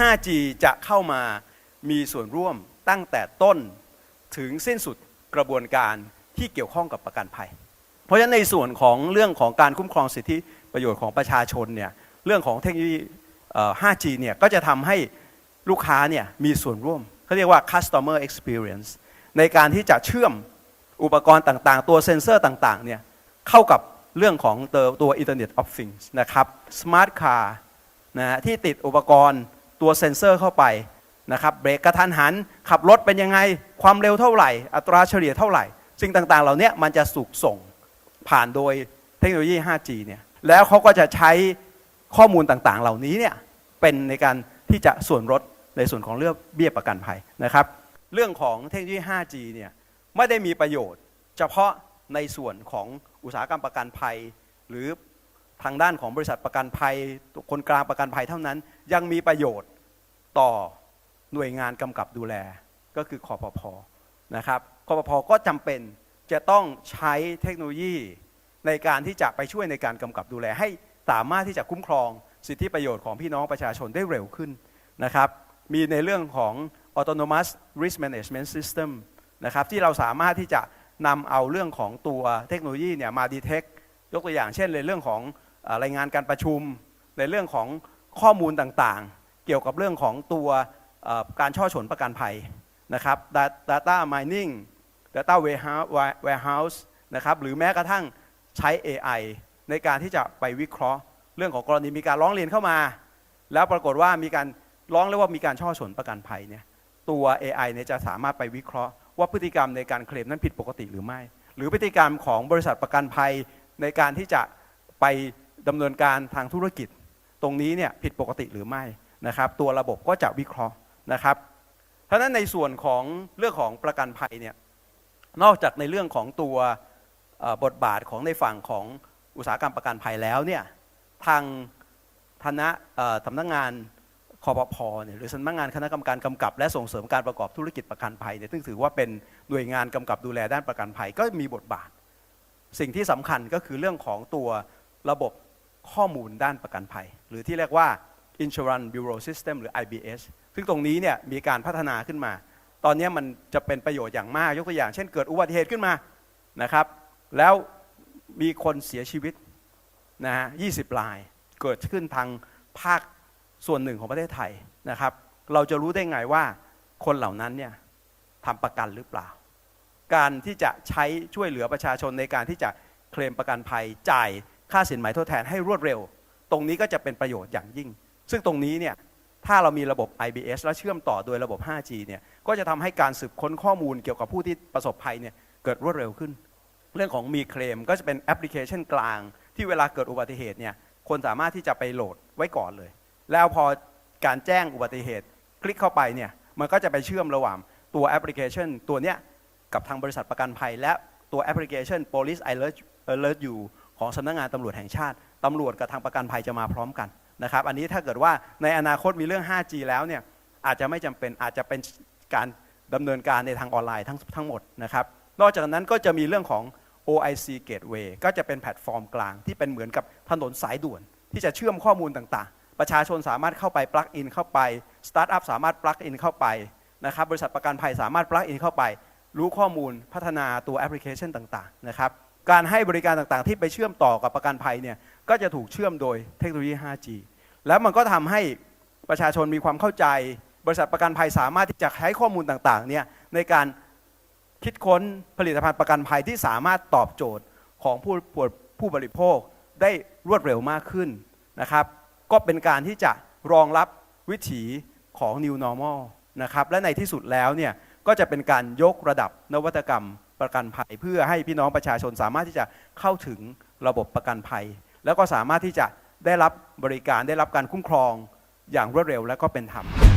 5G จะเข้ามามีส่วนร่วมตั้งแต่ต้นถึงสิ้นสุดกระบวนการที่เกี่ยวข้องกับประกันภัย เพราะฉะนั้นในส่วนของเรื่องของการคุ้มครองสิทธิประโยชน์ของประชาชนเนี่ยเรื่องของเทคโนโลยี 5G เนี่ยก็จะทำให้ลูกค้าเนี่ยมีส่วนร่วมเขาเรียกว่า customer experience ในการที่จะเชื่อมอุปกรณ์ต่างๆ ตัวเซ็นเซอร์ต่างๆเนี่ยเข้ากับเรื่องของตัวตัว Internet of Things นะครับ Smart Car นะที่ติดอุปกรณ์ ตัวเซ็นเซอร์เข้าไปนะครับเบรกกระทันหัน ขับรถเป็นยังไง ความเร็วเท่าไหร่ อัตราเฉลี่ยเท่าไหร่ สิ่งต่างๆ เหล่านี้มันจะสุกส่งผ่านโดยเทคโนโลยี 5G เนี่ยแล้วเขาก็จะใช้ข้อมูลต่างๆ เหล่านี้เนี่ยเป็นในการที่จะส่วนลดในส่วนของเรื่องเบี้ยประกันภัยนะครับ เรื่องของเทคโนโลยี 5G เนี่ยไม่ได้มีประโยชน์ เฉพาะในส่วนของอุตสาหกรรมประกันภัย หรือทางด้านของบริษัทประกันภัยคนกลางประกันภัยเท่านั้นยังมีประโยชน์ ต่อหน่วยงานกำกับดูแลก็คือคอปพนะครับคอปพก็จำเป็นจะต้องใช้เทคโนโลยีในการที่จะไปช่วยในการกำกับดูแล ให้สามารถที่จะคุ้มครองสิทธิประโยชน์ของพี่น้องประชาชนได้เร็วขึ้นนะครับ มีในเรื่องของ autonomous risk management system นะครับที่เราสามารถที่จะนำเอาเรื่องของตัวเทคโนโลยีเนี่ยมา detect ยกตัวอย่างเช่นในเรื่องของอรายงานการประชุม ในเรื่องของข้อมูลต่างๆ เกี่ยวกับเรื่องของตัวการช่อฉนประกันภัยนะครับ data mining data warehouse นะครับหรือแม้กระทั่งใช้ AI ในการที่จะไปวิเคราะห์ เรื่องของกรณีมีการร้องเรียนเข้ามา แล้วปรากฏว่ามีการร้องเรียกว่ามีการช่อฉนประกันภัยเนี่ยตัว AI เนี่ยจะสามารถไปวิเคราะห์ว่าพฤติกรรมในการเคลมนั้นผิดปกติหรือไม่ หรือพฤติกรรมของบริษัทประกันภัยในการที่จะไปดำเนินการทางธุรกิจ ตรงนี้เนี่ยผิดปกติหรือไม่ นะครับ ตัวระบบก็จะวิเคราะห์นะครับ เพราะฉะนั้นในส่วนของเรื่องของประกันภัยเนี่ยนอกจากในเรื่องของตัวบทบาทของในฝั่งของอุตสาหกรรมประกันภัยแล้วเนี่ยทางธนะสำนักงานคอปพเนี่ยหรือสำนักงานคณะกรรมการกำกับ และส่งเสริมการประกอบธุรกิจประกันภัยเนี่ยซึ่งถือว่าเป็นหน่วยงานกำกับดูแลด้านประกันภัยก็มีบทบาท สิ่งที่สำคัญก็คือเรื่องของตัวระบบข้อมูลด้านประกันภัย หรือที่เรียกว่า Insurance Bureau System หรือ IBS ซึ่งตรงนี้เนี่ยมีการพัฒนาขึ้นมา ตอนนี้มันจะเป็นประโยชน์อย่างมาก ยกตัวอย่างเช่นเกิดอุบัติเหตุขึ้นมานะครับ แล้วมีคนเสียชีวิตนะฮะ20ราย เกิดขึ้นทางภาคส่วนหนึ่งของประเทศไทยนะครับ เราจะรู้ได้ไงว่าคนเหล่านั้นเนี่ยทำประกันหรือเปล่า การที่จะใช้ช่วยเหลือประชาชนในการที่จะเคลมประกันภัยจ่ายค่าสินไหมทดแทนให้รวดเร็ว ตรงนี้ก็จะเป็นประโยชน์อย่างยิ่ง ซึ่งตรงนี้เนี่ยถ้าเรามีระบบ IBS และเชื่อมต่อโดยระบบ 5G เนี่ยก็จะทำให้การสืบค้นข้อมูลเกี่ยวกับผู้ที่ประสบภัยเนี่ยเกิดรวดเร็วขึ้น เรื่องของมีเคลมก็จะเป็นแอปพลิเคชันกลาง ที่เวลาเกิดอุบัติเหตุเนี่ยคนสามารถที่จะไปโหลดไว้ก่อนเลย แล้วพอการแจ้งอุบัติเหตุ คลิกเข้าไปเนี่ยมันก็จะไปเชื่อมระหว่างตัวแอปพลิเคชัน ตัวเนี้ยกับทางบริษัทประกันภัย และตัวแอปพลิเคชัน Police Alert Alert You ของสำนักงานตำรวจแห่งชาติตำรวจกับทางประกันภัยจะมาพร้อมกัน นะครับอันนี้ถ้าเกิดว่าในอนาคตมีเรื่อง 5G แล้วเนี่ยอาจจะไม่จำเป็นอาจจะเป็นการดำเนินการในทางออนไลน์ทั้งทั้งหมดนะครับนอกจากนั้นก็จะมีเรื่องของ OIC Gateway ก็จะเป็นแพลตฟอร์มกลางที่เป็นเหมือนกับถนนสายด่วน ที่จะเชื่อมข้อมูลต่างๆ ประชาชนสามารถเข้าไปปลั๊กอินเข้าไปสตาร์ทอัพสามารถปลั๊กอินเข้าไปนะครับบริษัทประกันภัยสามารถปลั๊กอินเข้าไป รู้ข้อมูลพัฒนาตัวแอปพลิเคชันต่างๆนะครับการให้บริการต่างๆ ที่ไปเชื่อมต่อกับประกันภัยเนี่ยก็จะถูกเชื่อมโดยเทคโนโลยี 5G แล้วมันก็ทำให้ประชาชนมีความเข้าใจ บริษัทประกันภัยสามารถที่จะใช้ข้อมูลต่างๆเนี่ยในการคิดค้นผลิตภัณฑ์ประกันภัยที่สามารถตอบโจทย์ของผู้ผู้ผู้บริโภคได้รวดเร็วมากขึ้นนะครับ ก็เป็นการที่จะรองรับวิถีของ New Normal นะครับและในที่สุดแล้วเนี่ยก็จะเป็นการยกระดับนวัตกรรมประกันภัย เพื่อให้พี่น้องประชาชนสามารถที่จะเข้าถึงระบบประกันภัย แล้วก็สามารถที่จะ ได้รับบริการได้รับการคุ้มครองอย่างรวดเร็วและก็เป็นธรรม